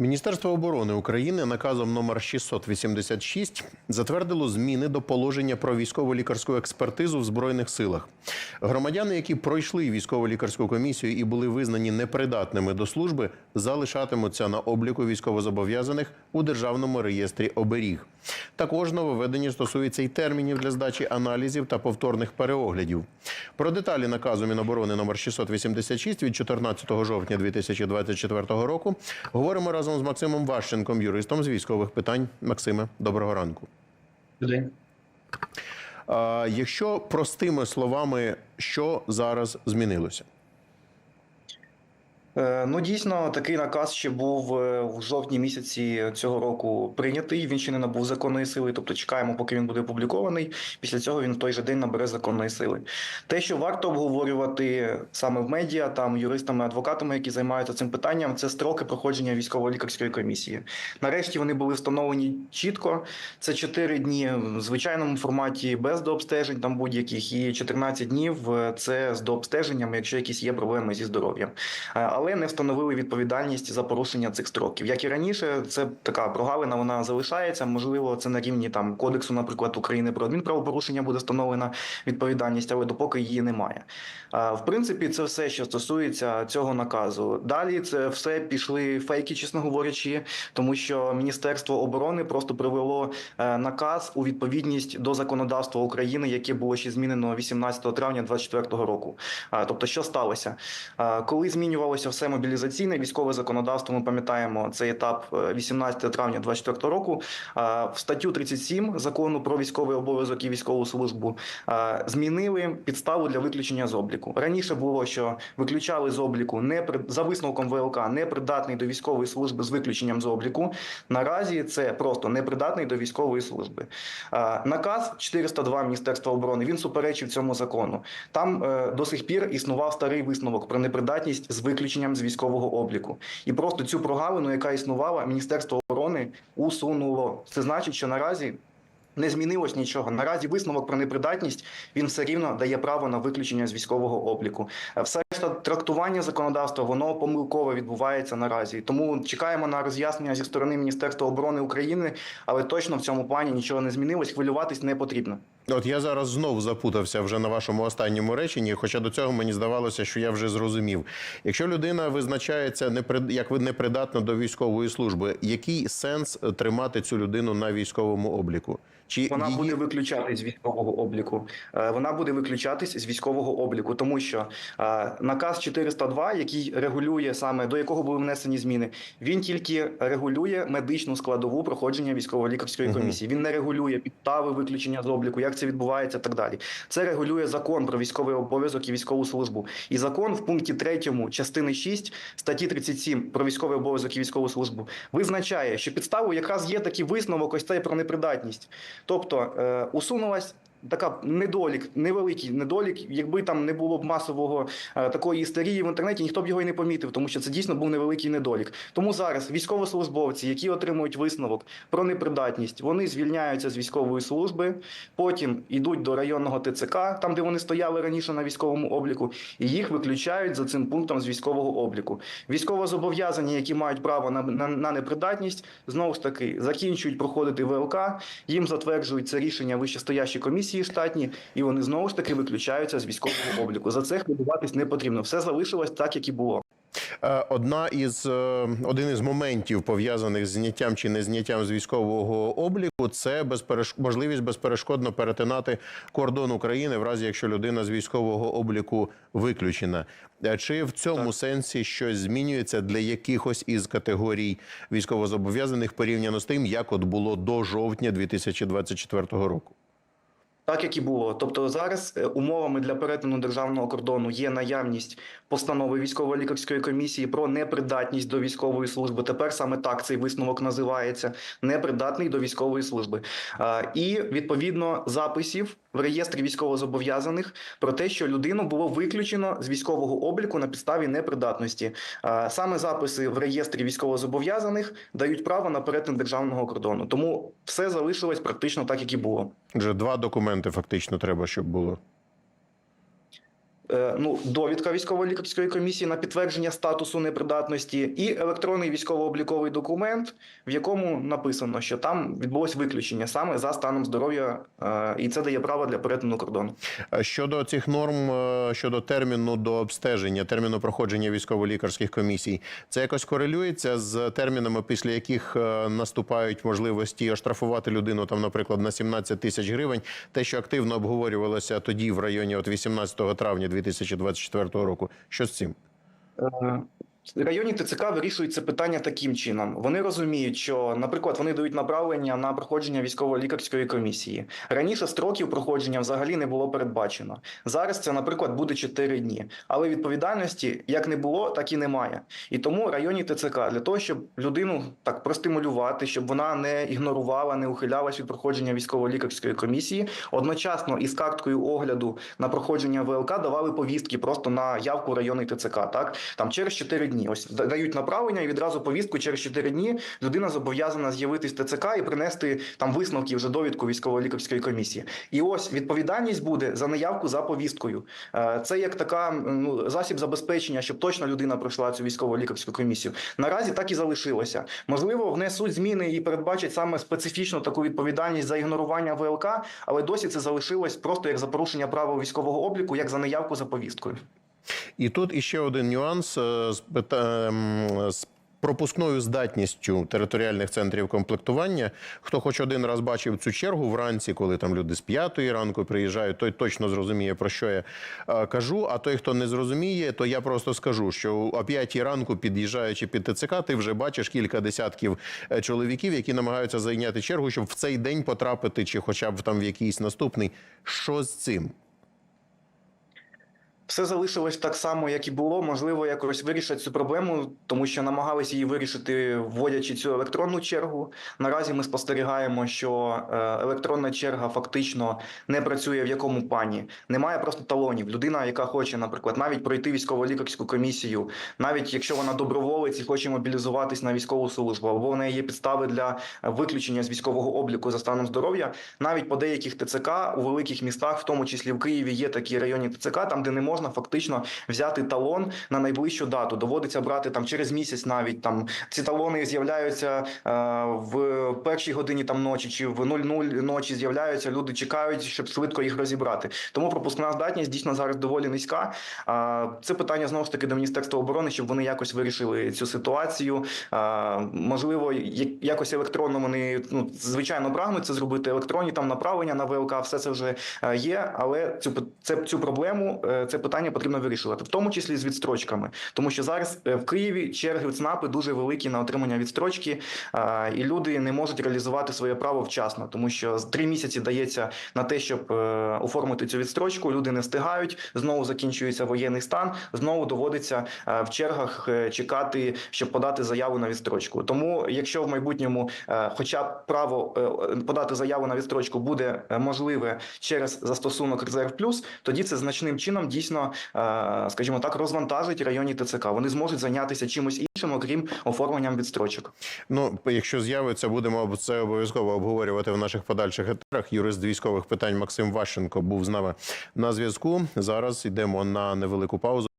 Міністерство оборони України наказом номер 686 затвердило зміни до положення про військово-лікарську експертизу в збройних силах. Громадяни, які пройшли військово-лікарську комісію і були визнані непридатними до служби, залишатимуться на обліку військовозобов'язаних у державному реєстрі оберіг. Також нововведення стосується й термінів для здачі аналізів та повторних переоглядів. Про деталі наказу Міноборони номер 686 від 14 жовтня 2024 року говоримо разом з Максимом Ващенком, юристом з військових питань. Максиме, доброго ранку. День. Якщо простими словами, що зараз змінилося? Е, Ну, дійсно, такий наказ ще був е, в жовтні місяці цього року прийнятий. Він ще не набув законної сили, тобто чекаємо, поки він буде опублікований. Після цього він в той же день набере законної сили. Те, що варто обговорювати саме в медіа, там юристами, адвокатами, які займаються цим питанням, це строки проходження військово-лікарської комісії. Нарешті вони були встановлені чітко. Це 4 дні в звичайному форматі без дообстежень, там будь-яких, і 14 днів е, це з дообстеженнями, якщо якісь є проблеми зі здоров'ям. Е, але не встановили відповідальність за порушення цих строків. Як і раніше, це така прогалина, вона залишається. Можливо, це на рівні там кодексу, наприклад, України про адмінправопорушення буде встановлена відповідальність, але допоки її немає. В принципі, це все, що стосується цього наказу. Далі це все пішли фейки, чесно говорячи, тому що Міністерство оборони просто привело е, наказ у відповідність до законодавства України, яке було ще змінено 18 травня 2024 року. Тобто, що сталося? Коли змінювалося все мобілізаційне військове законодавство, ми пам'ятаємо цей етап е, 18 травня 2024 року. В статтю 37 закону про військовий обов'язок і військову службу змінили підставу для виключення з обліку. Раніше було, що виключали з обліку не при- за висновком ВЛК непридатний до військової служби з виключенням з обліку. Наразі це просто непридатний до військової служби. Наказ 402 Міністерства оборони він суперечив цьому закону. Там е, до сих пір існував старий висновок про непридатність з виключенням з військового обліку. І просто цю прогалину, яка існувала, Міністерство оборони усунуло. Це значить, що наразі. Не змінилось нічого. Наразі висновок про непридатність він все рівно дає право на виключення з військового обліку. Е, Все решта трактування законодавства воно помилково відбувається наразі. Тому чекаємо на роз'яснення зі сторони Міністерства оборони України, але точно в цьому плані нічого не змінилось. Хвилюватись не потрібно. От я зараз знову запутався вже на вашому останньому реченні, хоча до цього мені здавалося, що я вже зрозумів. Якщо людина визначається неприд- як непридатна до військової служби, який сенс е, тримати цю людину на військовому обліку? Чи Вона її... буде виключатись з військового обліку. Е, Вона буде виключатись з військового обліку, тому що е, наказ 402, який регулює саме до якого були внесені зміни, він тільки регулює медичну складову проходження військово-лікарської комісії. Він не регулює підстави виключення з обліку, як це відбувається, і так далі. Це регулює закон про військовий обов'язок і військову службу. І закон в пункті 3 частини 6 статті 37 про військовий обов'язок і військову службу визначає, що підставою якраз є такий висновок, ось цей про непридатність. Тобто е, усунулась. Така недолік, невеликий недолік. Якби там не було б масового е, такої істерії в інтернеті, ніхто б його і не помітив, тому що це дійсно був невеликий недолік. Тому зараз військовослужбовці, які отримують висновок про непридатність, вони звільняються з військової служби, потім йдуть до районного ТЦК, там де вони стояли раніше на військовому обліку, і їх виключають за цим пунктом з військового обліку. Військовозобов'язані, які мають право на, на, на непридатність, знову ж таки закінчують проходити ВЛК, їм затверджують це рішення вищестоящі комісії штатні, і вони знову ж таки виключаються з військового обліку. За це хвилюватись не потрібно. Все залишилось так, як і було. Е, Одна із е, один із моментів пов'язаних з зняттям чи не зняттям з військового обліку це безпереш... можливість безперешкодно перетинати кордон України в разі, якщо людина з військового обліку виключена. Е, Чи в цьому Так. сенсі щось змінюється для якихось із категорій військовозобов'язаних порівняно з тим, як от було до жовтня 2024 року? Так як і було. Тобто зараз е, умовами для перетину державного кордону є наявність постанови військово-лікарської комісії про непридатність до військової служби. Тепер саме так цей висновок називається непридатний до військової служби. І відповідно записів в реєстрі військовозобов'язаних про те, що людину було виключено з військового обліку на підставі непридатності. Саме записи в реєстрі військовозобов'язаних дають право на перетин державного кордону. Тому все залишилось практично так, як і було. Вже два документи фактично треба, щоб було. Е, ну, довідка військово-лікарської комісії на підтвердження статусу непридатності і електронний військово-обліковий документ, в якому написано, що там відбулось виключення саме за станом здоров'я, е, і це дає право для перетину кордону. Щодо цих норм, е, щодо терміну до обстеження, терміну проходження військово-лікарських комісій, це якось корелюється з термінами, після яких е, наступають можливості оштрафувати людину, там, наприклад, на 17 тисяч гривень. Те, що активно обговорювалося тоді, в районі от 18 травня 2024 року. Що з цим? Районні ТЦК вирішують це питання таким чином. Вони розуміють, що, наприклад, вони дають направлення на проходження військово-лікарської комісії. Раніше строків проходження взагалі не було передбачено. Зараз це, наприклад, буде 4 дні. Але відповідальності як не було, так і немає. І тому районні ТЦК для того, щоб людину так простимулювати, щоб вона не ігнорувала, не ухилялась від проходження військово-лікарської комісії, одночасно із карткою огляду на проходження ВЛК давали повістки просто на явку в районний ТЦК. Так там через 4 дні. Ось дають направлення і відразу повістку через 4 дні людина зобов'язана з'явитись ТЦК і принести там висновки вже довідку військово-лікарської комісії. І ось відповідальність буде за наявку за повісткою. Е, Це як така ну засіб забезпечення, щоб точно людина пройшла цю військово-лікарську комісію. Наразі так і залишилося. Можливо, внесуть зміни і передбачать саме специфічну таку відповідальність за ігнорування ВЛК, але досі це залишилось просто як за порушення правил військового обліку, як за наявку за повісткою. І тут іще один нюанс е, з ем, з пропускною здатністю територіальних центрів комплектування. Хто хоч один раз бачив цю чергу вранці, коли там люди з п'ятої ранку приїжджають, той точно зрозуміє, про що я е, кажу. А той, хто не зрозуміє, то я просто скажу, що о п'ятій ранку, під'їжджаючи під ТЦК, ти вже бачиш кілька десятків е, чоловіків, які намагаються зайняти чергу, щоб в цей день потрапити, чи хоча б там в якийсь наступний. Що з цим? Все залишилось так само, як і було. Можливо, якось вирішать цю проблему, тому що намагалися її вирішити, вводячи цю електронну чергу. Наразі ми спостерігаємо, що е, електронна черга фактично не працює в якому пані. Немає просто талонів. Людина, яка хоче, наприклад, навіть пройти військово-лікарську комісію, навіть якщо вона доброволець і хоче мобілізуватись на військову службу, або в неї є підстави для виключення з військового обліку за станом здоров'я, навіть по деяких ТЦК у великих містах, в тому числі в Києві, є такі районні ТЦК, там де не можна фактично взяти талон на найближчу дату. Доводиться брати там через місяць, навіть там ці талони з'являються е, в першій годині там ночі чи в 00 ночі з'являються. Люди чекають, щоб швидко їх розібрати. Тому пропускна здатність дійсно зараз доволі низька. А це питання знову ж таки до міністерства оборони, щоб вони якось вирішили цю ситуацію. А, можливо, якось електронно вони ну звичайно прагнуть це зробити. Електронні там направлення на ВЛК, все це вже е, є. Але цю це цю проблему, е, це питання потрібно вирішувати, в тому числі з відстрочками, тому що зараз е, в Києві черги в ЦНАПи дуже великі на отримання відстрочки, і люди не можуть реалізувати своє право вчасно, тому що три місяці дається на те, щоб е, оформити цю відстрочку. Люди не встигають. Знову закінчується воєнний стан. Знову доводиться е, в чергах чекати, щоб подати заяву на відстрочку. Тому, якщо в майбутньому, хоча б право подати заяву на відстрочку буде можливе через застосунок резерв плюс, тоді це значним чином дійсно, е, скажімо так, розвантажить районні ТЦК. Вони зможуть зайнятися чимось іншим, окрім оформленням відстрочок. Ну, якщо з'явиться, будемо це обов'язково обговорювати в наших подальших етерах. Юрист військових питань Максим Ващенко був з нами на зв'язку. Зараз йдемо на невелику паузу.